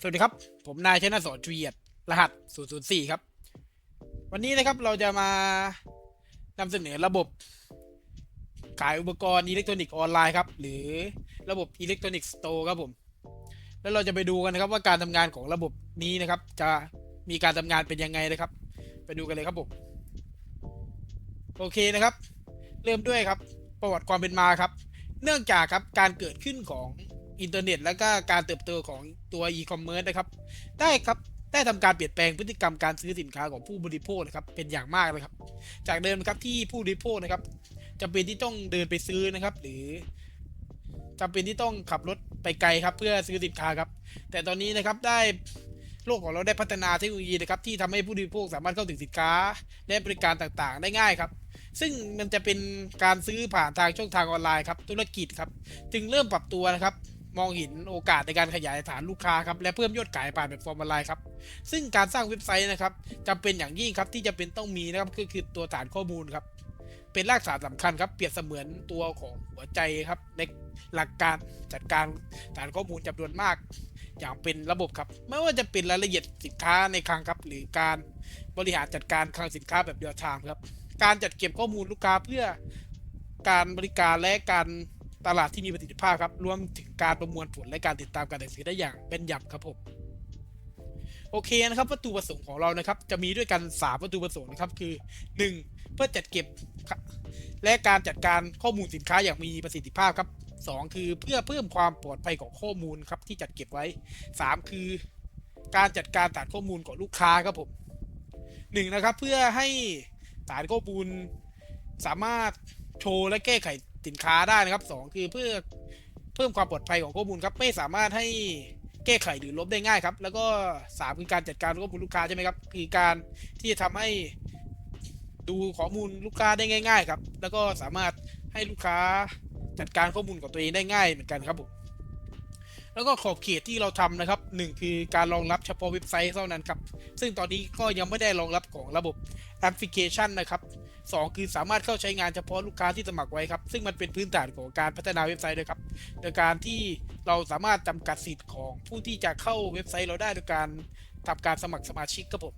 สวัสดีครับ ผมนายชนะสอนทวียดรหัส 004 ครับ วันนี้นะครับเราจะมานำเสนอระบบขายอุปกรณ์อิเล็กทรอนิกส์ออนไลน์ครับ หรือระบบอิเล็กทรอนิกส์สโตร์ครับผม แล้วเราจะไปดูกันนะครับว่าการทำงานของระบบนี้นะครับ จะมีการทำงานเป็นยังไงนะครับ ไปดูกันเลยครับผม โอเคนะครับ เริ่มด้วยครับ ประวัติความเป็นมาครับ เนื่องจากครับการเกิดขึ้นของ อินเทอร์เน็ต และก็การเติบโตของตัวอีคอมเมิร์ซนะครับ ได้ครับได้ทำการเปลี่ยนแปลงพฤติกรรมการซื้อสินค้าของผู้บริโภคนะครับเป็นอย่างมากเลยครับ จากเดิมครับที่ผู้บริโภคนะครับจำเป็นที่ต้องเดินไปซื้อนะครับ หรือจำเป็นที่ต้องขับรถไปไกลครับ เพื่อซื้อสินค้าครับ แต่ตอนนี้นะครับได้โลกของเราได้พัฒนาเทคโนโลยีนะครับที่ทำให้ผู้บริโภคสามารถเข้าถึงสินค้า และบริการต่างๆ ได้ง่ายครับ ซึ่งมันจะเป็นการซื้อผ่านทางช่องทางออนไลน์ครับธุรกิจครับ จึงเริ่มปรับตัวนะครับ มองเห็นโอกาสในการขยายฐานลูกค้าครับและเพิ่มยอดขายผ่านแพลตฟอร์มออนไลน์ครับซึ่งการสร้างเว็บไซต์นะครับจำเป็นอย่างยิ่งครับที่จะเป็นต้องมีนะครับก็คือตัวฐานข้อมูลครับเป็นรากฐานสำคัญครับเปรียบเสมือนตัวของหัวใจครับในหลักการจัดการฐานข้อมูลจำนวนมาก อย่างเป็นระบบครับไม่ว่าจะเป็นรายละเอียดสินค้าในคลังครับหรือการบริหารจัดการคลังสินค้าแบบเดียวทางครับการจัดเก็บข้อมูลลูกค้าเพื่อการบริการและการ ตลาดที่มีประสิทธิภาพครับ รวมถึงการประมวลผลและการติดตามการตัดสินได้อย่างเป็นยำครับผม โอเคนะครับวัตถุประสงค์ของเรานะครับ จะมีด้วยกัน 3 วัตถุประสงค์นะครับ คือ 1. เพื่อจัดเก็บและการจัดการข้อมูลสินค้าอย่างมีประสิทธิภาพครับ 2. คือเพื่อเพิ่มความปลอดภัยของข้อมูลครับที่จัดเก็บไว้ 3. คือ การจัดการฐานข้อมูลของลูกค้าครับผมหนึ่งนะครับเพื่อให้ฐานข้อมูลสามารถโชว์และแก้ไข สินค้าได้นะครับสองคือเพื่อเพิ่มความปลอดภัยของข้อมูลครับ ไม่สามารถให้แก้ไขหรือลบได้ง่ายครับ แล้วก็สามคือการจัดการข้อมูลลูกค้าใช่ไหมครับ คือการที่จะทำให้ดูข้อมูลลูกค้าได้ง่าย ๆ ครับ แล้วก็สามารถให้ลูกค้าจัดการข้อมูลของตัวเองได้ง่ายเหมือนกันครับผม แล้วก็ขอบเขตที่เราทำนะครับหนึ่งคือการรองรับเฉพาะเว็บไซต์เท่านั้นครับ ซึ่งตอนนี้ก็ยังไม่ได้รองรับของระบบแอปพลิเคชันนะครับสองคือสามารถเข้าใช้งานเฉพาะลูกค้าที่สมัครไว้ครับ ซึ่งมันเป็นพื้นฐานของการพัฒนาเว็บไซต์ด้วยครับ โดยการที่เราสามารถจำกัดสิทธิ์ของผู้ที่จะเข้าเว็บไซต์เราได้โดยการทำการสมัครสมาชิกครับผม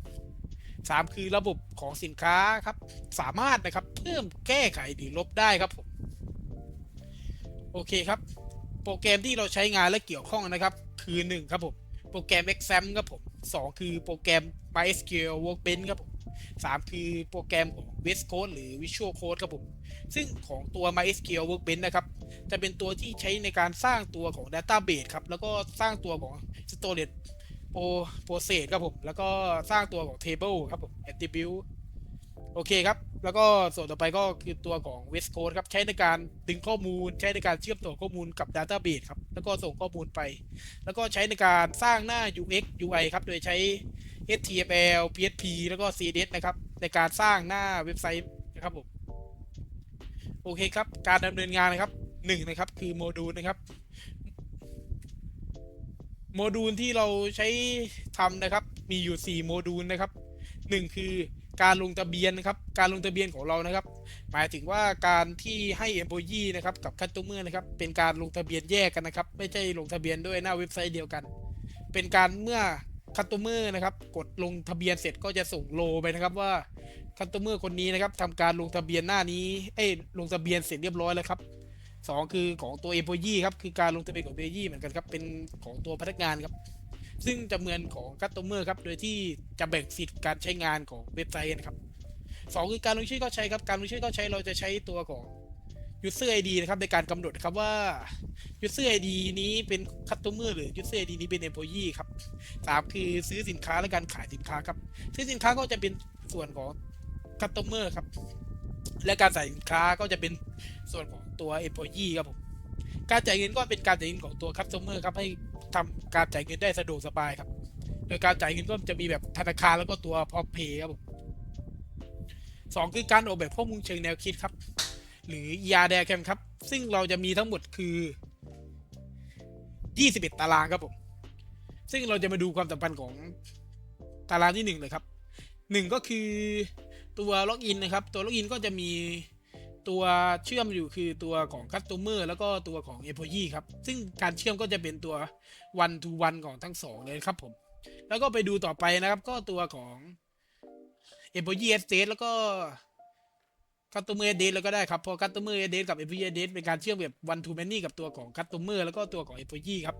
สามคือระบบของสินค้าครับ สามารถนะครับเพิ่มแก้ไขหรือลบได้ครับผม โอเคครับ ปรแกรมที่เราใช้งานและเกี่ยวข้องนะครับ คือ 1 ครับผม โปรแกรม Exam ครับผม 2 คือโปรแกรม MySQL Workbench ครับผม 3 คือโปรแกรมของ West Code หรือ Visual Code ครับผม ซึ่งของตัว MySQL Workbench นะครับ จะเป็นตัวที่ใช้ในการสร้างตัวของ Database ครับ แล้วก็สร้างตัวของ Storage Pro Process ครับผม แล้วก็สร้างตัวของ Table ครับผม Attribute โอเคครับ แล้วก็ส่วนต่อไปก็คือตัวของ West Code ครับ ใช้ในการดึงข้อมูล ใช้ในการเชื่อมต่อข้อมูลกับ Database ครับ แล้วก็ส่งข้อมูลไป แล้วก็ใช้ในการสร้างหน้า UX UI ครับ โดยใช้ HTML PHP แล้วก็ CSS นะครับ ในการสร้างหน้าเว็บไซต์นะครับผม โอเคครับ การดำเนินงานนะครับหนึ่งนะครับ คือโมดูลนะครับ โมดูลที่เราใช้ทำนะครับ มีอยู่ 4 โมดูลนะครับหนึ่งคือ การลงทะเบียนนะครับการลงทะเบียนของเรานะครับ หมายถึงว่าการที่ให้ employee นะครับกับ customer นะครับเป็นการลงทะเบียนแยกกันนะครับ ไม่ใช่ลงทะเบียนด้วยหน้าเว็บไซต์เดียวกัน เป็นการเมื่อ customer นะครับกดลงทะเบียนเสร็จก็จะส่งโลไปนะครับว่า customer คนนี้นะครับทำการลงทะเบียนหน้านี้เอ้ยลงทะเบียนเสร็จเรียบร้อยแล้วครับสองคือของตัว employee ครับคือการลงทะเบียนของ employee เหมือนกันครับเป็นของตัวพนักงานครับ ซึ่งจะเหมือนของ customer ครับ โดยที่จะแบ่งสิทธิ์การใช้งานของเว็บไซต์นะครับสองคือการลงชื่อก็ใช้ครับ การลงชื่อก็ใช้เราจะใช้ตัวของ user ID นะครับในการกำหนดครับว่า user ID นี้เป็น customer หรือ user ID นี้เป็น employee ครับสามคือซื้อสินค้าและการขายสินค้าครับ ซื้อสินค้าก็จะเป็นส่วนของ customer ครับ และการใส่สินค้าก็จะเป็นส่วนของตัว employee ครับผมการจ่ายเงินก็เป็นการจ่ายเงินของตัว customer ครับให้ ทำการจ่ายเงินได้สะดวกสบายครับ โดยการจ่ายเงินก็จะมีแบบธนาคารแล้วก็ตัวพร้อมเพย์ครับผมสองคือการออกแบบข้อมูลเชิงแนวคิดครับ หรือ ER diagram ครับ ซึ่งเราจะมีทั้งหมดคือ 21 ตารางครับผม ซึ่งเราจะมาดูความสัมพันธ์ของตารางที่1เลยครับ 1 ก็คือตัวล็อกอินนะครับ ตัวล็อกอินก็จะมี ตัวเชื่อมอยู่คือตัวของ customer แล้วก็ตัวของ employee ครับ ซึ่งการเชื่อมก็จะเป็นตัว one to one ของทั้งสองเลยครับผม แล้วก็ไปดูต่อไปนะครับก็ตัวของ employee address แล้วก็ customer address แล้วก็ได้ครับ พอ customer address กับ employee address เป็นการเชื่อมแบบ one to many กับตัวของ customer แล้วก็ตัวของ employee ครับ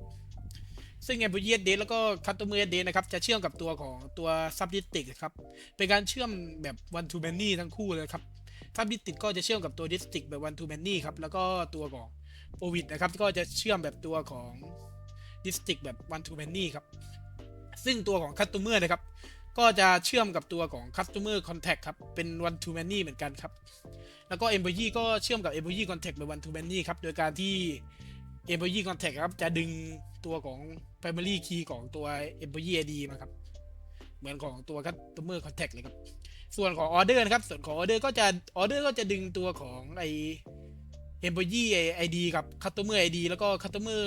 ซึ่ง employee address แล้วก็ customer address นะครับ จะเชื่อมกับตัวของตัว subdistrict ครับ เป็นการเชื่อมแบบ one to many ทั้งคู่เลยครับ ถ้าบิสติกก็จะเชื่อมกับตัวดิสติกแบบวันทูแมนนี่ครับ แล้วก็ตัวของโอวิดนะครับ ก็จะเชื่อมแบบตัวของดิสติกแบบวันทูแมนนี่ครับ ซึ่งตัวของคัสตเมอร์นะครับ ก็จะเชื่อมกับตัวของ Customer Contact ครับ เป็นวันทูแมนนี่เหมือนกันครับ แล้วก็ Employee ก็เชื่อมกับ Employee Contact แบบวันทูแมนนี่ครับ โดยการที่ Employee Contact ครับ จะดึงตัวของ Primary Key ของตัว Employee ID มาครับ เหมือนของตัว Customer Contact เลยครับ ส่วนของ order นะครับ ส่วนของ order ก็จะ order ก็จะดึงตัวของไอ employee ID กับ customer ID แล้วก็ customer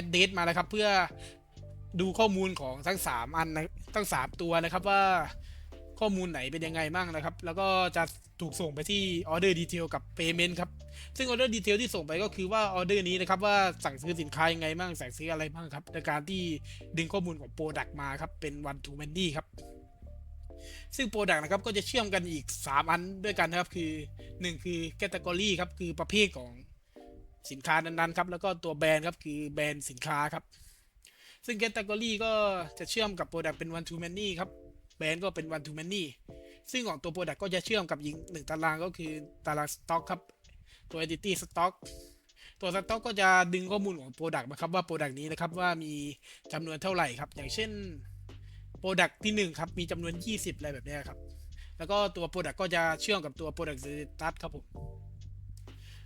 address มาแล้วครับ เพื่อดูข้อมูลของทั้ง 3 อันนะทั้ง 3 ตัวนะครับว่าข้อมูลไหนเป็นยังไงบ้างนะครับ แล้วก็จะถูกส่งไปที่ order detail กับ payment ครับ ซึ่ง order detail ที่ส่งไปก็คือว่า order นี้นะครับว่าสั่งซื้อสินค้ายังไงบ้าง สั่งซื้ออะไรบ้างครับในการที่ดึงข้อมูลของ product มาครับ เป็น one to many ครับ ซึ่ง Product นะครับก็จะเชื่อมกันอีก 3 อันด้วยกันนะครับ คือ 1 คือ Category ครับ คือประเภทของสินค้านั้นๆครับ แล้วก็ตัวแบรนด์ครับ คือแบรนด์สินค้าครับ ซึ่ง Category ก็จะเชื่อมกับ Product เป็น one to many ครับ แบรนด์ก็เป็น one to many ซึ่งของตัว Product ก็จะเชื่อมกับอีกหนึ่งตารางก็คือตาราง Stock ครับ ตัว Entity Stock ตัว Stock ก็จะดึงข้อมูลของ Product มาครับว่า Product นี้นะครับว่ามีจำนวนเท่าไหร่ครับ อย่างเช่น Product ที่ 1 ครับ มีจำนวน 20 อะไรแบบนี้ครับ แล้วก็ตัว Product ก็จะเชื่อมกับตัว Product Status ครับผม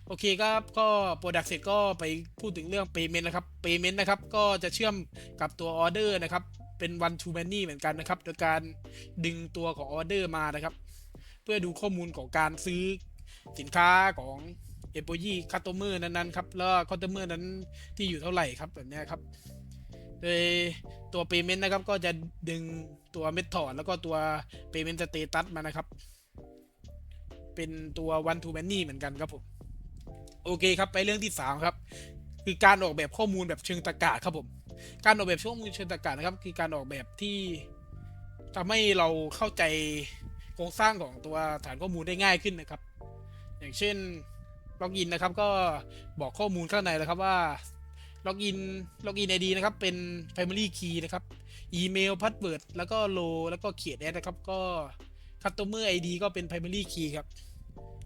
โอเคครับ ก็ Product เสร็จก็ไปพูดถึงเรื่อง Payment นะครับ Payment นะครับ ก็จะเชื่อมกับตัว Order นะครับ เป็น one to many เหมือนกันนะครับ โดยการดึงตัวของ Order มานะครับ เพื่อดูข้อมูลของการซื้อสินค้าของ employee customer นั้นๆครับ แล้วก็ customer นั้นที่อยู่เท่าไหร่ครับแบบนี้ครับ โดยตัว payment นะครับก็จะดึงตัว method แล้วก็ตัว payment status มานะครับ เป็นตัว one to many เหมือนกันครับผม โอเคครับไปเรื่องที่ 3 ครับ คือการออกแบบข้อมูลแบบเชิงตรรกะครับผม การออกแบบข้อมูลเชิงตรรกะนะครับ คือการออกแบบที่ทำให้เราเข้าใจโครงสร้างของตัวฐานข้อมูลได้ง่ายขึ้นนะครับ อย่างเช่นล็อกอินนะครับก็บอกข้อมูลข้างในแล้วครับว่า ล็อกอินล็อกอิน ID นะครับ เป็น primary key นะครับอีเมลพาสเวิร์ดแล้วก็โลแล้วก็เขียนแอดนะครับ ก็ customer ID ก็เป็น primary key ครับ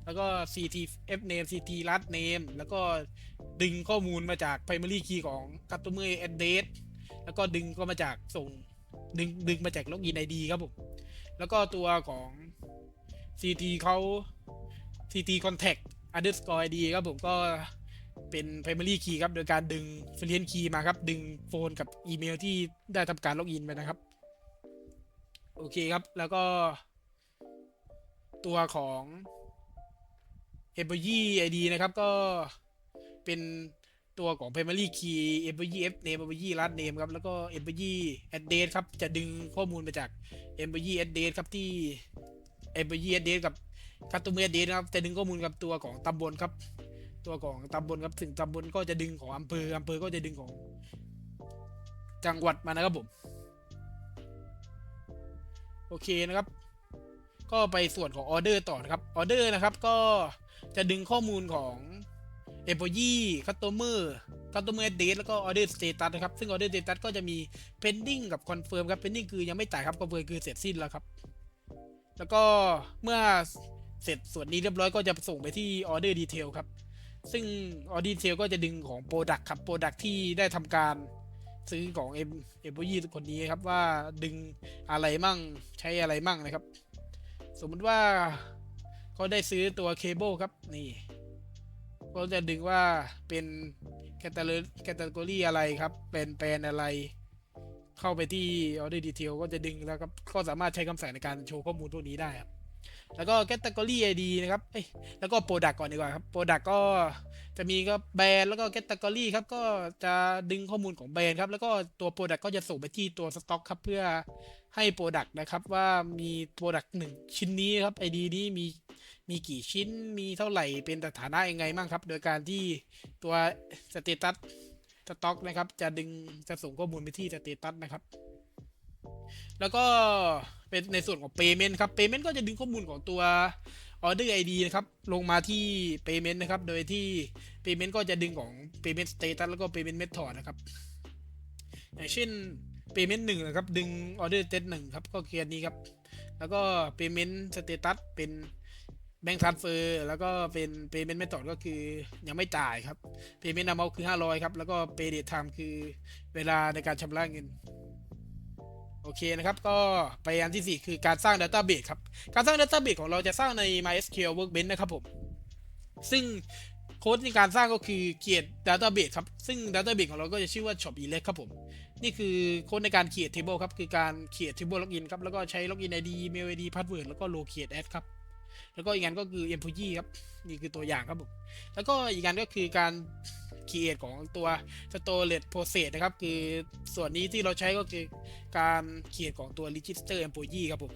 แล้วก็ CTF name CT last name แล้วก็ดึงข้อมูลมาจาก primary key ของ customer address แล้วก็ดึงก็มาจากส่งดึงดึงมาจากล็อกอิน ID ครับผม แล้วก็ตัวของ CT เขา CT contact underscore ID ครับผมก็ เป็น primary key ครับ โดยการดึง friend key มาครับ ดึงโฟนกับอีเมลที่ได้ทำการล็อกอินไปนะครับ โอเคครับ แล้วก็ ตัวของ employee ID นะครับ ก็เป็นตัวของ primary key employee F name employee last name ครับ แล้วก็ employee address ครับ จะดึงข้อมูลมาจาก employee address ครับที่ employee address กับ customer address นครับ จะดึงข้อมูลกับตัวของตำบลครับ ตัวของตำบลครับถึงตำบลก็จะดึงของอำเภออำเภอก็จะดึงของ จังหวัดมานะครับผม โอเคนะครับ ก็ไปส่วนของออเดอร์ต่อนะครับออเดอร์นะครับก็จะดึงข้อมูลของ employee customer customer address แล้วก็ order status นะครับ ซึ่ง order status ก็จะมี pending กับ confirm ครับ pending คือยังไม่จ่ายครับ confirm คือเสร็จสิ้นแล้วครับ แล้วก็เมื่อเสร็จส่วนนี้เรียบร้อยก็จะส่งไปที่ order detail ครับ ซึ่ง order detail ก็จะดึงของ product ครับ product ที่ได้ทำการซื้อของ em employee คนนี้ครับว่าดึงอะไรมั่งใช้อะไรมั่งนะครับ สมมติว่าเขาได้ซื้อตัวเคเบิลครับนี่ก็จะดึงว่าเป็นแคตตาล็อกแคตตาล็อะไรครับ เป็นแปลนอะไร เข้าไปที่ order detail ก็จะดึงแล้วครับก็สามารถใช้คำสั่งในการโชว์ข้อมูลพวกนี้ได้ครับ แล้วก็ category ID นะครับเอ้ยแล้วก็ product ก่อนดีกว่าครับ product ก็จะมีก็แบรนด์แล้วก็ category ครับก็จะดึงข้อมูลของแบรนด์ครับ แล้วก็ตัว product ก็จะส่งไปที่ตัว stock ครับเพื่อให้ product นะครับว่ามี product หนึ่งชิ้นนี้ครับ ID นี้มีมีกี่ชิ้นมีเท่าไหร่เป็นสถานะยังไงบ้างครับ โดยการที่ตัวสเตตัสสต็อกนะครับ จะดึงจะส่งข้อมูลไปที่สเตตัสนะครับ แล้วก็เป็นในส่วนของ Payment ครับ Payment ก็จะดึงข้อมูลของตัว Order ID นะครับ ลงมาที่ Payment นะครับ โดยที่ Payment ก็จะดึงของ Payment Status แล้วก็ Payment Method นะครับ อย่างเช่น Payment 1นะครับ ดึง Order Status 1ครับ ก็เคืออันนี้ครับ แล้วก็ Payment Status เป็น Bank Transfer แล้วก็เป็น Payment Method ก็คือยังไม่จ่ายครับ Payment Amount คือ 500 ครับ แล้วก็ Pay Date Time คือเวลาในการชำระเงิน โอเคนะครับก็ไปอันที่ 4 คือการสร้าง Database ครับ การสร้าง Database ของเราจะสร้างใน MySQL Workbench นะครับผม ซึ่งโค้ดในการสร้างก็คือ create database ครับ ซึ่ง database ของเราก็จะชื่อว่า shop elect ครับผม นี่คือโค้ดในการ create table ครับ คือการ create table login ครับ แล้วก็ใช้ login ID email ID password แล้วก็ locate add ครับ แล้วก็อีกอันก็คือ employee ครับ นี่คือตัวอย่างครับผม แล้วก็อีกอันก็คือการ create ของตัว storage process นะครับ คือส่วนนี้ที่เราใช้ก็คือการ create ของตัว register employee ครับผม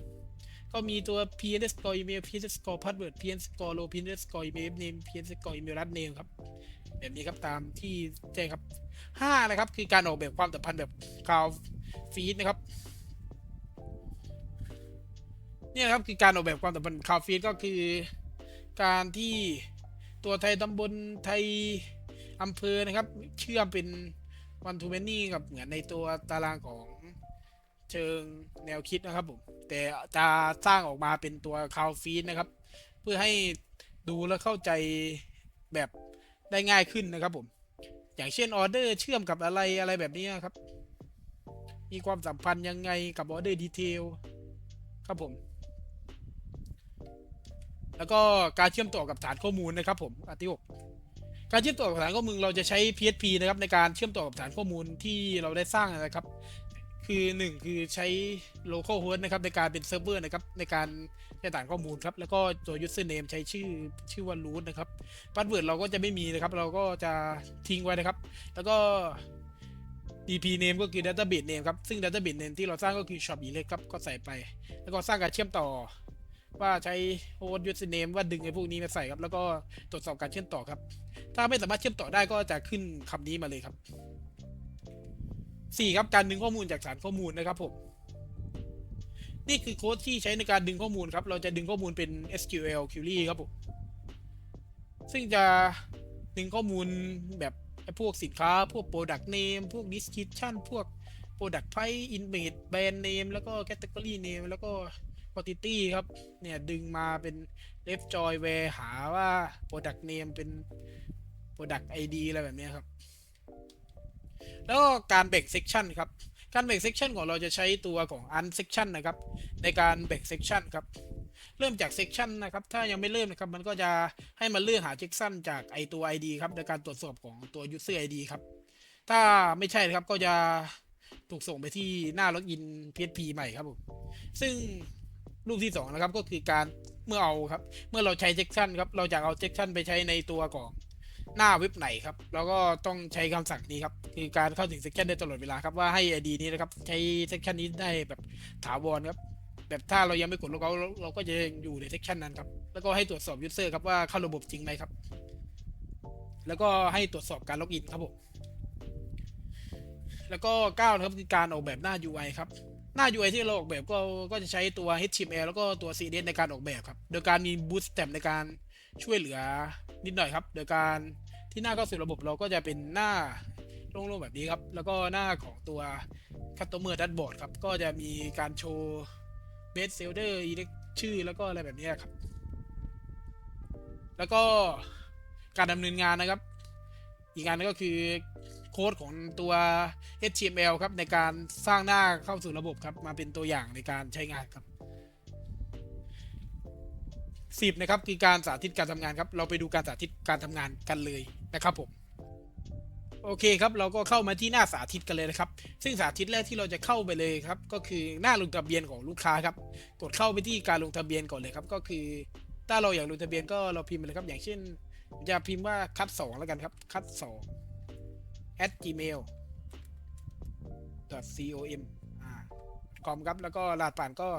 ก็มีตัว pn score email pn score password pn score row pn score email name pn score email last name ครับ แบบนี้ครับตามที่แจ้งครับห้านะครับ คือการออกแบบความสัมพันธ์แบบ cloud feed นะครับนี่นะครับคือการออกแบบความสัมพันธ์ cloud feed ก็คือ การที่ตัวไทยตำบลไทย อำเภอนะครับ เชื่อมเป็น one to many กับเหมือนในตัวตารางของเชิงแนวคิดนะครับผม แต่จะสร้างออกมาเป็นตัว cloud feed นะครับ เพื่อให้ดูและเข้าใจแบบได้ง่ายขึ้นนะครับผม อย่างเช่นออเดอร์เชื่อมกับอะไรอะไรแบบนี้ครับ มีความสัมพันธ์ยังไงกับออเดอร์ดีเทลครับผม แล้วก็การเชื่อมต่อกับฐานข้อมูลนะครับผมอันที่ห การเชื่อมต่อกับฐานข้อมูลเราจะใช้ PHP นะครับในการเชื่อมต่อกับฐานข้อมูลที่เราได้สร้างนะครับ คือหนึ่งคือใช้ local host นะครับในการเป็นเซิร์ฟเวอร์นะครับในการใช้ฐานข้อมูลครับ แล้วก็ตัว username ใช้ชื่อชื่อว่า root นะครับ password เราก็จะไม่มีนะครับ เราก็จะทิ้งไว้นะครับ แล้วก็ dp name ก็คือ database name ครับ ซึ่ง database name ที่เราสร้างก็คือ shop elect ครับ ก็ใส่ไป แล้วก็สร้างการเชื่อมต่อ ว่าใช้ host username ว่าดึงไอ้พวกนี้มาใส่ครับ แล้วก็ตรวจสอบการเชื่อมต่อครับ ถ้าไม่สามารถเชื่อมต่อได้ก็จะขึ้นคำนี้มาเลยครับสี่ครับการดึงข้อมูลจากฐานข้อมูลนะครับผมนี่คือโค้ดที่ใช้ในการดึงข้อมูลครับ เราจะดึงข้อมูลเป็น SQL query ครับผมซึ่งจะดึงข้อมูลแบบไอ้พวกสินค้า พวก product name พวก description พวก product price image brand name แล้วก็ category name แล้วก็ quantity ครับ เนี่ยดึงมาเป็น left join where หาว่า product name เป็น product ID อะไรแบบนี้ครับ แล้วก็การแบ่ง section ครับ การแบ่ง section ของเราจะใช้ตัวของ un section นะครับ ในการแบ่ง section ครับ เริ่มจาก section นะครับ ถ้ายังไม่เริ่มนะครับ มันก็จะให้มันเลือกหา section จากไอตัว ID ครับในการตรวจสอบของตัว user ID ครับ ถ้าไม่ใช่นะครับก็จะถูกส่งไปที่หน้า login PHP ใหม่ครับผม ซึ่ง รูปที่2นะครับก็คือการเมื่อเอาครับ เมื่อเราใช้ section ครับ เราจะเอา section ไปใช้ในตัวของหน้าเว็บไหนครับ แล้วก็ต้องใช้คำสั่งนี้ครับ คือการเข้าถึง section ได้ตลอดเวลาครับว่าให้ ID นี้นะครับ ใช้ section นี้ได้แบบถาวรครับ แบบถ้าเรายังไม่กดลงเอาเราก็จะอยู่ใน section นั้นครับ แล้วก็ให้ตรวจสอบ user ครับว่าเข้าระบบจริงไหมครับ แล้วก็ให้ตรวจสอบการล็อกอินครับผมแล้วก็9นะครับคือการออกแบบหน้า UI ครับ หน้า UI ที่เราออกแบบก็ก็จะใช้ตัว HTML แล้วก็ตัว CSS ในการออกแบบครับ โดยการมี Bootstrap ในการช่วยเหลือนิดหน่อยครับ โดยการที่หน้าเข้าสู่ระบบเราก็จะเป็นหน้าโล่งๆแบบนี้ครับ แล้วก็หน้าของตัว Customer Dashboard ครับ ก็จะมีการโชว์ Best Seller ชื่อแล้วก็อะไรแบบนี้ครับ แล้วก็การดำเนินงานนะครับ อีกงานก็คือ โค้ดของตัว HTML ครับในการสร้างหน้าเข้าสู่ระบบครับ มาเป็นตัวอย่างในการใช้งานครับสิบนะครับคือการสาธิตการทำงานครับ เราไปดูการสาธิตการทำงานกันเลยนะครับผมโอเคครับเราก็เข้ามาที่หน้าสาธิตกันเลยนะครับ ซึ่งสาธิตแรกที่เราจะเข้าไปเลยครับ ก็คือหน้าลงทะเบียนของลูกค้าครับ กดเข้าไปที่การลงทะเบียนก่อนเลยครับ ก็คือ ถ้าเราอยากลงทะเบียนก็เราพิมพ์ไปเลยครับ อย่างเช่นจะพิมพ์ว่าคัดสองแล้วกันครับ คัดสอง at gmail com อ่า com ครับ แล้วก็รหัสผ่านก็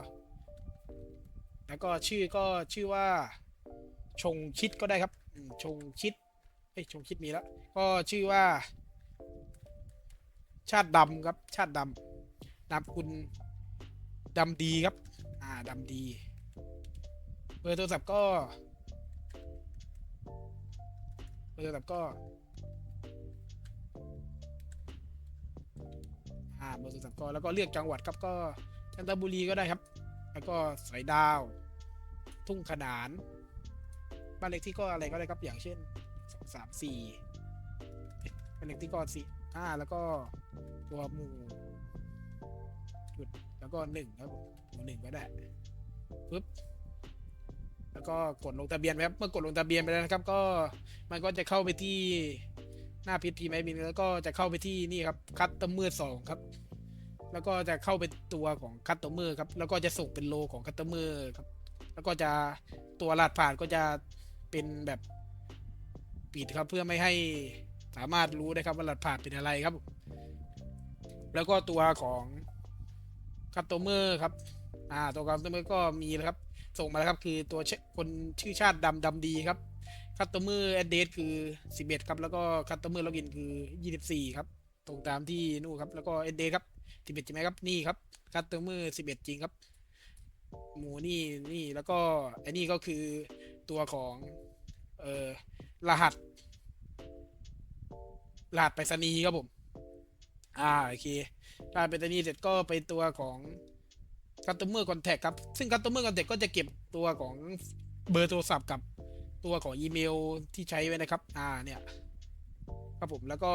แล้วก็ชื่อก็ชื่อว่า ชงชิดก็ได้ครับชงชิดเอ้ยชงชิดมีแล้ว ก็ชื่อว่า ชาติดำครับ ชาติดำนามคุณดำดีครับ อ่าดำดี เบอร์โทรศัพท์ก็ เบอร์โทรศัพท์ก็ เบอร์โทรศัพท์ก็แล้วก็เลือกจังหวัดครับก็จันทบุรีก็ได้ครับ แล้วก็สอยดาว ทุ่งขนานบ้านเลขที่ก็อะไรก็ได้ครับอย่างเช่นสองสามสี่บ้านเลขที่ก็สี่ห้าแล้วก็ตัวหมู่จุดแล้วก็หนึ่งครับหมู่หนึ่งก็ได้ปึ๊บแล้วก็กดลงทะเบียนไปครับเมื่อกดลงทะเบียนไปแล้วนะครับ ก็มันก็จะเข้าไปที่ หน้าพีพีไมบินแล้วก็จะเข้าไปที่นี่ครับคัตเตอร์เมอร์สองครับ แล้วก็จะเข้าเป็นตัวของคัตเตอร์เมอร์ครับ แล้วก็จะส่งเป็นโลของคัตเตอร์เมอร์ครับ แล้วก็จะตัวรหัสผ่านก็จะเป็นแบบปิดครับเพื่อไม่ให้สามารถรู้ได้ครับว่ารหัสผ่านเป็นอะไรครับ แล้วก็ตัวของคัตเตอร์เมอร์ครับอ่าตัวคัตเตอร์เมอร์ก็มีแล้วครับ ส่งมาแล้วครับ คือตัวคนชื่อชาติดำดำดีครับ คัตเตอร์แอดเดสคือ11ครับ แล้วก็คัตเตอร์ล็อกอินคือ24ครับ ตรงตามที่นู่นครับ แล้วก็แอดเดสครับ11ใช่ไหมครับ นี่ครับคัตเตอร์11จริงครับ หมูนี่นี่แล้วก็ไอ้นี่ก็คือตัวของเอ่อรหัส รหัสไปรษณีย์ครับผม อ่าโอเครหัสไปรษณีย์เสร็จก็ไปตัวของ customer contact คครับ ซึ่ง customer contact ก็จะเก็บตัวของเบอร์โทรศัพท์กับ ตัวของอีเมลที่ใช้ไว้นะครับ อ่าเนี่ยครับผมแล้วก็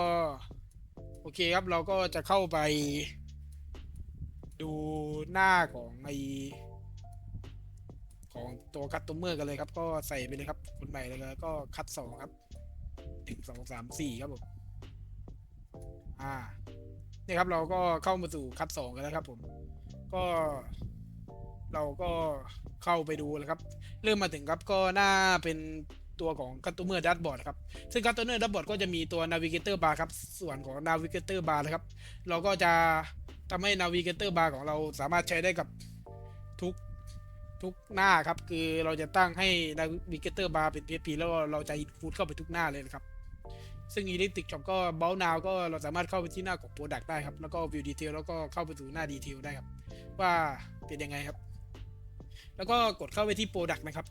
โอเคครับเราก็จะเข้าไป ดูหน้าของไอของตัวคัตตเมอร์กันเลยครับ ก็ใส่ไปเลยครับคนใหม่เลยแล้วก็คัดสองครับหนึ่งสองสามสี่ครับผมอ่านี่ครับเราก็เข้ามาสู่คัดสองกันแล้วครับผม ก็ เราก็เข้าไปดูแล้วครับ เริ่มมาถึงครับก็น่าเป็นตัวของ Customer Dashboard ครับ ซึ่ง Customer Dashboard ก็จะมีตัว Navigator Bar ครับ ส่วนของ Navigator Bar นะครับ เราก็จะทำให้ Navigator Bar ของเราสามารถใช้ได้กับทุกทุกหน้าครับ คือเราจะตั้งให้ Navigator Bar เป็น PHP แล้วเราจะ include เข้าไปทุกหน้าเลยนะครับ ซึ่ง Electric Shop ก็ b o u n Now ก็เราสามารถเข้าไปที่หน้าของ Product ได้ครับ แล้วก็ View Detail แล้วก็เข้าไปสู่หน้า Detail ได้ครับ ว่าเป็นยังไงครับ แล้วก็กดเข้าไปที่ Product นะครับ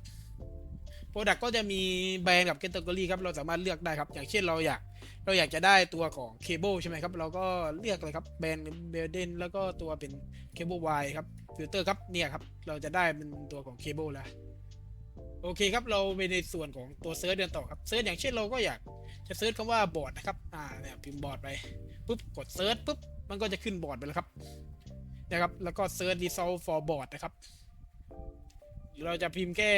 Product ก็จะมีแบรนด์กับ Category ครับ เราสามารถเลือกได้ครับ อย่างเช่นเราอยาก เราอยากจะได้ตัวของเคเบิลใช่ไหมครับ เราก็เลือกเลยครับแบรนด์เบลเดนแล้วก็ตัวเป็นเคเบิลวครับฟิลเตอร์ครับเนี่ยครับ เราจะได้เป็นตัวของเคเบิลแล้วโอเคครับ เราไปในส่วนของตัวเซิร์ชเดินต่อครับเซิร์ชอย่างเช่นเราก็อยากจะเซิร์ชคำว่าบอร์ดนะครับอ่าเนี่ยพิมพ์บอร์ดไปปุ๊บกดเซิร์ชปุ๊บมันก็จะขึ้นบอร์ดไปแล้วครับนะครับแล้วก็เซิร์ช result for board นะครับ เราจะพิมพ์แค่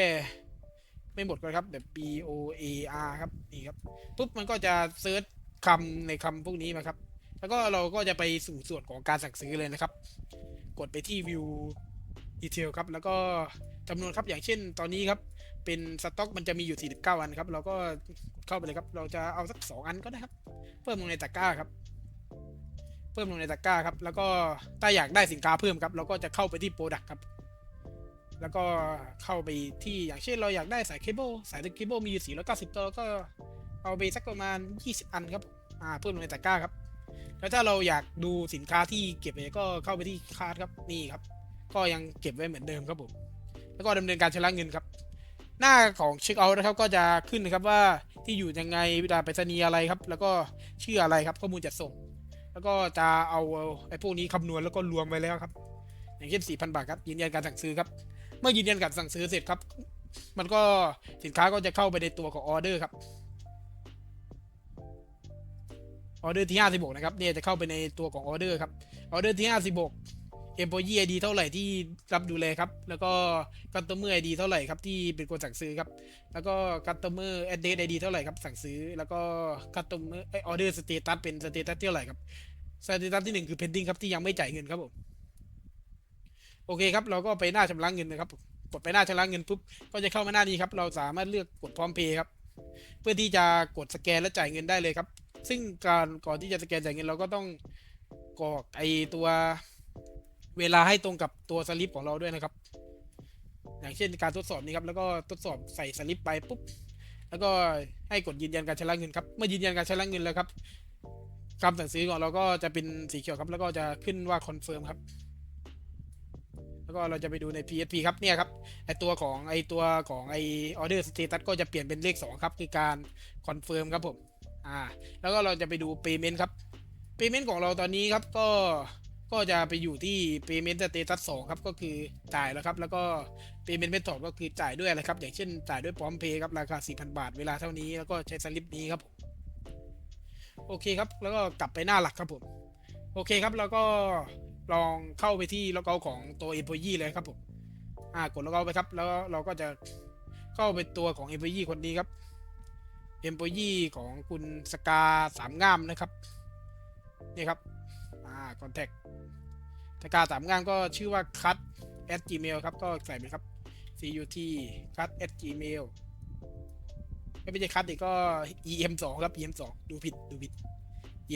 ไม่หมดก็ครับแบบ b o a r ครับนี่ครับปุ๊บมันก็จะเซิร์ชคำในคำพวกนี้มาครับ แล้วก็เราก็จะไปสู่ส่วนของการสั่งซื้อเลยนะครับ กดไปที่ view detail ครับ แล้วก็จำนวนครับอย่างเช่นตอนนี้ครับ เป็นสต็อกมันจะมีอยู่ 49 อันครับ เราก็กดเข้าไปเลยครับ เราจะเอาสัก 2 อันก็ได้ครับ เพิ่มลงในตะกร้าครับ เพิ่มลงในตะกร้าครับ แล้วก็ถ้าอยากได้สินค้าเพิ่มครับ เราก็จะเข้าไปที่ Product ครับ แล้วก็เข้าไปที่อย่างเช่นเราอยากได้สายเคเบิลสายเคเบิลมีอยู่ 490 ตัวแล้วก็เอาไปสักประมาณ 20 อันครับอ่าเพิ่มลงในตะกร้าครับ แล้วถ้าเราอยากดูสินค้าที่เก็บไว้ก็เข้าไปที่คาร์ดครับนี่ครับ ก็ยังเก็บไว้เหมือนเดิมครับผมแล้วก็ดำเนินการชำระเงินครับ หน้าของเช็คเอาท์นะครับก็จะขึ้นนะครับว่าที่อยู่ยังไงวิดาไปรษณีย์อะไรครับ แล้วก็ชื่ออะไรครับข้อมูลจัดส่ง แล้วก็จะเอาไอ้พวกนี้คำนวณแล้วก็รวมไว้แล้วครับ อย่างเช่น4,000 บาทครับยืนยันการสั่งซื้อครับ เมื่อยืนยันการสั่งซื้อเสร็จครับ มันก็สินค้าก็จะเข้าไปในตัวของออเดอร์ครับออเดอร์ที่ 56 นะครับเนี่ยจะเข้าไปในตัวของออเดอร์ครับออเดอร์ที่ 56 employee ID เท่าไหร่ที่รับดูแลครับ แล้วก็ customer ID เท่าไหร่ครับที่เป็นคนสั่งซื้อครับ แล้วก็ customer address ID เท่าไหร่ครับสั่งซื้อ แล้วก็ customer ไอ order status เป็น status เท่าไหร่ครับ status ที่หนึ่งคือ pending ครับที่ยังไม่จ่ายเงินครับผม โอเคครับเราก็ไปหน้าชำระเงินนะครับกดไปหน้าชำระเงินปุ๊บก็จะเข้ามาหน้านี้ครับ เราสามารถเลือกกดพร้อมเพย์ครับเพื่อที่จะกดสแกนและจ่ายเงินได้เลยครับ ซึ่งการก่อนที่จะสแกนจ่ายเงินเราก็ต้องกรอกไอตัวเวลาให้ตรงกับตัวสลิปของเราด้วยนะครับ อย่างเช่นการทดสอบนี้ครับ แล้วก็ทดสอบใส่สลิปไปปุ๊บ แล้วก็ให้กดยืนยันการชำระเงินครับ เมื่อยืนยันการชำระเงินแล้วครับคำสั่งซื้อของเราก็จะเป็นสีเขียวครับ แล้วก็จะขึ้นว่าคอนเฟิร์มครับ แล้วก็เราจะไปดูใน PSP ครับเนี่ยครับไอตัวของไอตัวของไอออเดอร์สเตตัสก็จะเปลี่ยนเป็นเลข 2 ครับ คือการคอนเฟิร์มครับผมอ่าแล้วก็เราจะไปดู Payment ครับ Payment ของเราตอนนี้ครับก็ก็จะไปอยู่ที่ Payment Status 2ครับก็คือจ่ายแล้วครับ แล้วก็ Payment Method ก็คือจ่ายด้วยอะไรครับ อย่างเช่นจ่ายด้วยพร้อมเพย์ครับ ราคา 4,000 บาท เวลาเท่านี้แล้วก็ใช้สลิปนี้ครับ โอเคครับ แล้วก็กลับไปหน้าหลักครับผม โอเคครับ แล้วก็ ลองเข้าไปที่ล็อกเอาของตัว employee เลยครับผมอ่ากดล็อกเอาไปครับ แล้วเราก็จะเข้าไปตัวของ employee คนนี้ครับ employee ของคุณสกาสามงามนะครับนี่ครับอ่า contact สกาสามงามก็ชื่อว่า cut at gmail ครับ ก็ใส่ไปครับ cut cut at gmail ไม่ใช่ cut อีกก็ em 2ครับ em 2ดูผิดดูผิด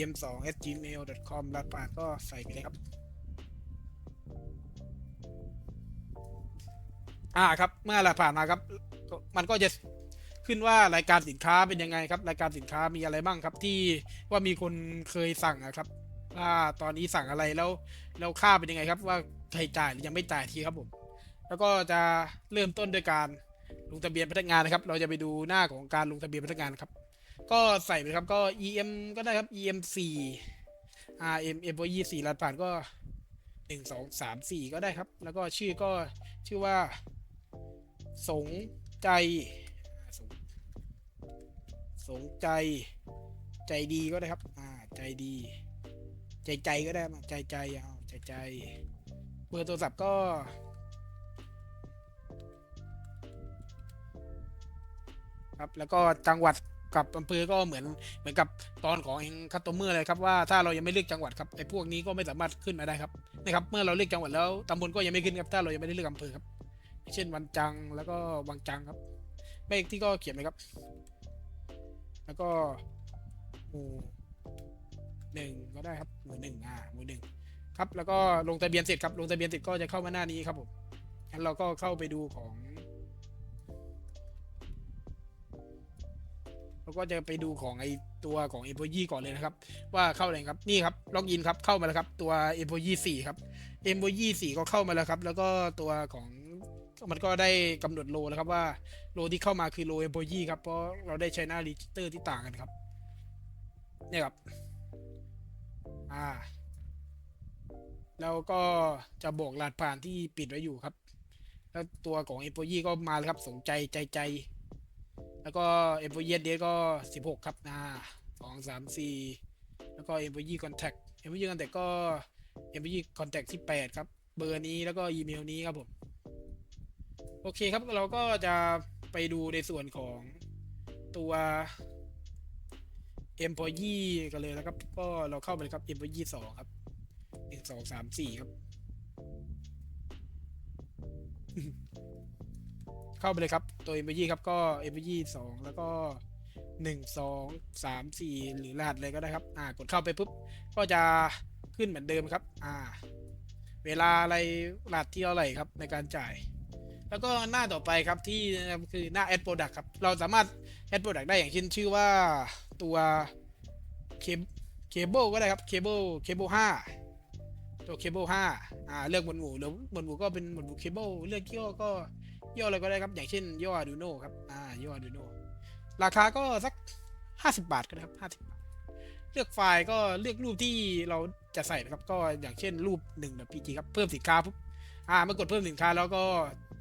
em 2 at gmail com รหัสผ่าก็ใส่ไปเลยครับ อ่าครับ เมื่อรหัสผ่านมาครับ มันก็จะขึ้นว่ารายการสินค้าเป็นยังไงครับ รายการสินค้ามีอะไรบ้างครับ ที่ว่ามีคนเคยสั่งนะครับว่าตอนนี้สั่งอะไรแล้วแล้วค่าเป็นยังไงครับ ว่าใครจ่ายหรือยังไม่จ่ายทีครับผม แล้วก็จะเริ่มต้นด้วยการลงทะเบียนพนักงานนะครับ เราจะไปดูหน้าของการลงทะเบียนพนักงานครับ ก็ใส่ไปครับก็ em ก็ได้ครับ em 4 rm employee 4รหัสผ่านก็หนึ่งสองสามสี่ก็ได้ครับ แล้วก็ชื่อก็ชื่อว่า สงใจสงสงใจ ใจดีก็ได้ครับ อ่า ใจดี ใจใจก็ได้มาใจใจเอาใจใจ เบอร์โทรศัพท์ก็ครับแล้วก็จังหวัดกับอำเภอก็เหมือนเหมือนกับตอนของเองคัตโตเมอร์เลยครับว่าถ้าเรายังไม่เลือกจังหวัดครับไอ้พวกนี้ก็ไม่สามารถขึ้นมาได้ครับนะครับเมื่อเราเลือกจังหวัดแล้วตำบลก็ยังไม่ขึ้นครับถ้าเรายังไม่ได้เลือกอำเภอครับ เช่นวันจังแล้วก็วังจังครับเลขที่ก็เขียนไว้ครับ แล้วก็หมู่หนึ่งก็ได้ครับหมู่หนึ่งอ่าหมู่หนึ่งครับ แล้วก็ลงทะเบียนเสร็จครับลงทะเบียนเสร็จก็จะเข้ามาหน้านี้ครับผมงั้นเราก็เข้าไปดูของเราก็จะไปดูของไอตัวของ employee ก่อนเลยนะครับ ว่าเข้าอะไรครับนี่ครับล็อกอินครับเข้ามาแล้วครับตัว employee 4ครับ employee 4ก็เข้ามาแล้วครับ แล้วก็ตัวของ มันก็ได้กำหนดโลแล้วครับว่าโลที่เข้ามาคือโล employee ครับ เพราะเราได้ใช้หน้า register ที่ต่างกันครับ เนี่ยครับ อ่า แล้วก็จะบอกรหัสผ่านที่ปิดไว้อยู่ครับ แล้วตัวของ employee ก็มาแล้วครับสนใจใจใจ แล้วก็ employee date ก็16ครับอ่าสองสามสี่แล้วก็ employee contact employee contact ก็ employee contact ที่8ครับ เบอร์นี้แล้วก็อีเมลนี้ครับผม โอเคครับเราก็จะไปดูในส่วนของตัว employee กันเลยนะครับ ก็เราเข้าไปเลยครับ employee สองครับหนึ่งสองสามสี่ครับ เข้าไปเลยครับ ตัว employee ครับก็ employee สองแล้วก็หนึ่งสองสามสี่หรือรหัสเลยก็ได้ครับ อ่ากดเข้าไปปุ๊บ ก็จะขึ้นเหมือนเดิมครับ อ่า เวลาอะไรรหัสที่เท่าไหร่ครับในการจ่าย แล้วก็หน้าต่อไปครับที่คือหน้า add product ครับ เราสามารถ add product ได้อย่างเช่นชื่อว่าตัวเคเบิลก็ได้ครับเคเบิลเคเบิลห้าตัวเคเบิลห้าอ่าเลือกหมวดหมู่หรือหมวดหมู่ก็เป็นหมวดหมู่เคเบิลเลือกย่อก็ย่ออะไรก็ได้ครับ อย่างเช่นย่อ Arduino ครับอ่าย่อ Arduino ราคาก็สัก 50 บาทก็ได้ครับ50บาทเลือกไฟล์ก็เลือกรูปที่เราจะใส่นะครับ ก็อย่างเช่นรูป1แบบ PG ครับ เพิ่มสินค้าปุ๊บอ่าเมื่อกดเพิ่มสินค้าแล้วก็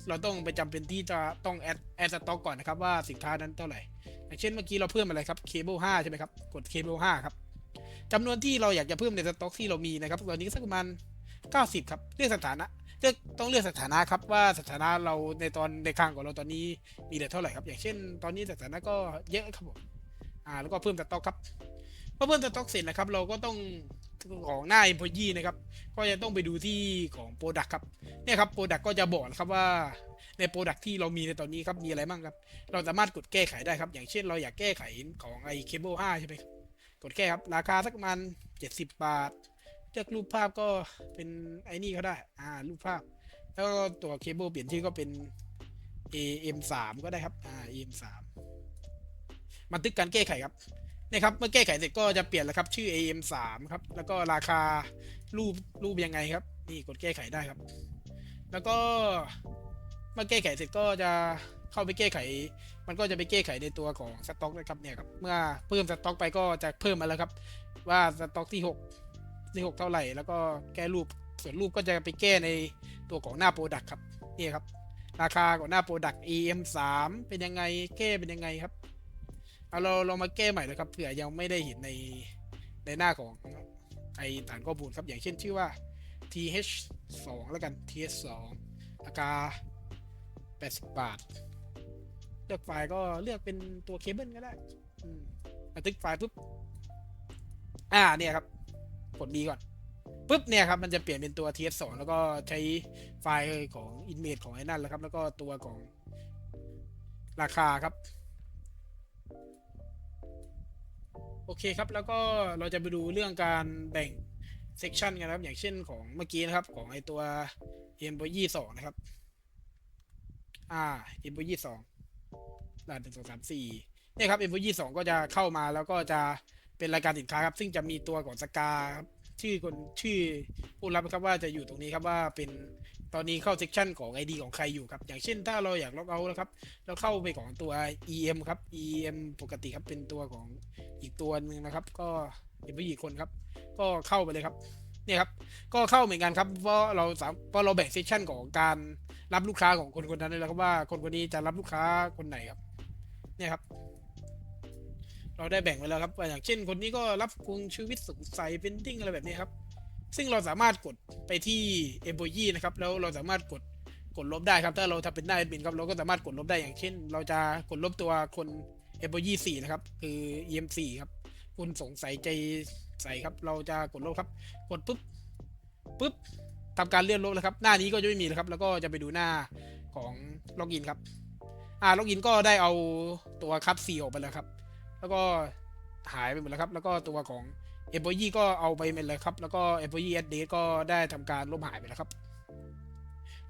เราต้องไปจำเป็นที่จะต้องแอดแอดสต็อกก่อนนะครับว่าสินค้านั้นเท่าไหร่อย่างเช่นเมื่อกี้เราเพิ่มอะไรครับเคเบิลห้าใช่ไหมครับกดเคเบิลห้าครับจำนวนที่เราอยากจะเพิ่มในสต็อกที่เรามีนะครับตอนนี้สักประมาณ90 ครับเลือกสถานะเลือกต้องเลือกสถานะครับว่าสถานะเราในตอนในคลังของเราตอนนี้มีเหลือเท่าไหร่ครับ อย่างเช่น ตอนนี้สถานะก็เยอะครับผมอ่าแล้วก็เพิ่มสต็อกครับ พอเพิ่มสต็อกเสร็จนะครับ เราก็ต้องของหน้า employee นะครับ ก็จะต้องไปดูที่ของ Product ครับ เนี่ยครับ Product ก็จะบอกนะครับว่าใน Product ที่เรามีในตอนนี้ครับ มีอะไรบ้างครับ เราสามารถกดแก้ไขได้ครับ อย่างเช่นเราอยากแก้ไขของไอ้เคเบิล5ใช่ไหมครับ กดแก้ครับ ราคาสักประมาณ70 บาท เลือกรูปภาพก็เป็นไอ้นี่ก็ได้ อ่า รูปภาพ แล้วก็ตัวเคเบิลเปลี่ยนชื่อก็เป็น AM สามก็ได้ครับ อ่า AM สามบันทึกการแก้ไขครับ เนี่ยครับเมื่อแก้ไขเสร็จก็จะเปลี่ยนแล้วครับชื่อ AM สามครับแล้วก็ราคารูปรูปยังไงครับ นี่กดแก้ไขได้ครับ แล้วก็เมื่อแก้ไขเสร็จก็จะเข้าไปแก้ไข มันก็จะไปแก้ไขในตัวของสต็อกนะครับเนี่ยครับเมื่อเพิ่มสต็อกไปก็จะเพิ่มมาแล้วครับ ว่าสต็อกที่หกที่หกเท่าไหร่ แล้วก็แก้รูปส่วนรูปก็จะไปแก้ในตัวของหน้าโปรดักครับนี่ครับราคาของหน้าโปรดัก EM 3 เป็นยังไงแก้เป็นยังไงครับ เอาเราเรามาแก้ใหม่เลยครับเผื่อยังไม่ได้เห็นในในหน้าของไอฐานข้อมูลครับอย่างเช่นชื่อว่า TH 2แล้วกัน TH 2ราคา80 บาท เลือกไฟล์ก็เลือกเป็นตัวเคเบิลก็ได้บันทึกไฟล์ปุ๊บ อ่าเนี่ยครับกดดีก่อนปุ๊บเนี่ยครับมันจะเปลี่ยนเป็นตัว TS2 แล้วก็ใช้ไฟล์ของ image ของไอ้นั่นแล้วครับ แล้วก็ตัวของราคาครับ อเคครับ แล้วก็เราจะไปดูเรื่องการแบ่งเซกชันกันนะครับ อย่างเช่นของเมื่อกี้นะครับ ของไอตัว employee 2นะครับ อ่า employee 2ด่านหนึ่งสองสามสี่เนี่ยครับ employee 2ก็จะเข้ามาแล้วก็จะเป็นรายการสินค้าครับ ซึ่งจะมีตัวของสกาครับ ชื่อคนชื่อผู้รับนะครับว่าจะอยู่ตรงนี้ครับว่าเป็นตอนนี้เข้าเซกชันของ ID ของใครอยู่ครับ อย่างเช่นถ้าเราอยากล็อกเอาท์นะครับเราเข้าไปของตัว EM ครับ EM ปกติครับเป็นตัวของอีกตัวหนึ่งนะครับ ก็เป็นผู้หญิงคนครับ ก็เข้าไปเลยครับเนี่ยครับ ก็เข้าเหมือนกันครับเพราะเราสามเพราะเราแบ่งเซกชันของการรับลูกค้าของคนคนนั้นเลยแล้วครับว่าคนคนนี้จะรับลูกค้าคนไหนครับ เนี่ยครับ เราได้แบ่งไว้แล้วครับอย่างเช่น คนนี้ก็รับคุณชีวิตสงสัยเป็นดิ้งอะไรแบบนี้ครับ ซึ่งเราสามารถกดไปที่ Employ e นะครับ แล้วเราสามารถกดกดลบได้ครับ ถ้าเราทำเป็นหน้าแอดมินครับ เราก็สามารถกดลบได้อย่างเช่น เราจะกดลบตัวคน employee 4นะครับ คือ em 4 ครับ คุณสงสัยใจใส่ครับ เราจะกดลบครับ กดปุ๊บปุ๊บทำการเลื่อนลบแล้วครับ หน้านี้ก็จะไม่มีแล้วครับ แล้วก็จะไปดูหน้าของล็อกอินครับ อ่าล็อกอินก็ได้เอาตัวคับซีออกไปแล้วครับ แล้วก็หายไปหมดแล้วครับ แล้วก็ตัวของ employee ก็เอาไปหมดเลยครับ แล้วก็ employee address ก็ได้ทำการลบหายไปแล้วครับ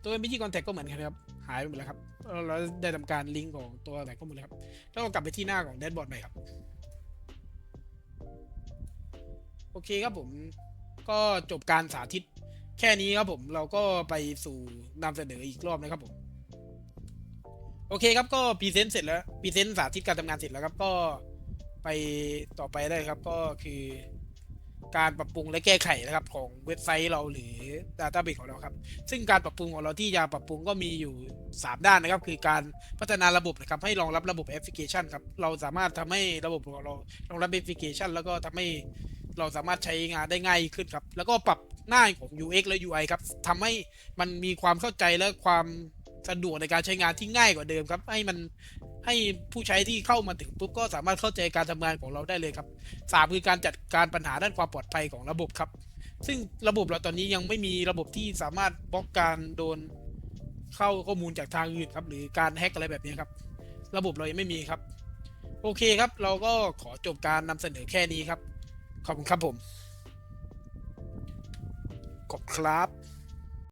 ตัว employee contact ก็เหมือนกันครับ หายไปหมดแล้วครับเราได้ทำการลิงก์ของตัวไหนก็หมดเลยครับ แล้วก็กลับไปที่หน้าของแดชบอร์ดใหม่ครับ โอเคครับผม ก็จบการสาธิตแค่นี้ครับผม เราก็ไปสู่นำเสนออีกรอบนะครับผมโอเคครับก็พรีเซนต์เสร็จแล้วพรีเซนต์สาธิตการทำงานเสร็จแล้วครับก็ ไปต่อไปได้ครับก็คือการปรับปรุงและแก้ไขนะครับ ของเว็บไซต์เราหรือ Database ของเราครับ ซึ่งการปรับปรุงของเราที่จะปรับปรุงก็มีอยู่ 3 ด้านนะครับ คือการพัฒนาระบบนะครับ ให้รองรับระบบแอปพลิเคชันครับ เราสามารถทำให้ระบบของเรารองรับแอปพลิเคชัน แล้วก็ทำให้เราสามารถใช้งานได้ง่ายขึ้นครับ แล้วก็ปรับหน้าของ UX และ UI ครับทำให้มันมีความเข้าใจและความสะดวกในการใช้งานที่ง่ายกว่าเดิมครับ ให้มัน ให้ผู้ใช้ที่เข้ามาถึงปุ๊บก็สามารถเข้าใจการทำงานของเราได้เลยครับสามคือการจัดการปัญหาด้านความปลอดภัยของระบบครับ ซึ่งระบบเราตอนนี้ยังไม่มีระบบที่สามารถบล็อกการโดนเข้าข้อมูลจากทางอื่นครับ หรือการแฮ็กอะไรแบบนี้ครับ ระบบเรายังไม่มีครับ โอเคครับ เราก็ขอจบการนำเสนอแค่นี้ครับ ขอบคุณครับผมขอบครับ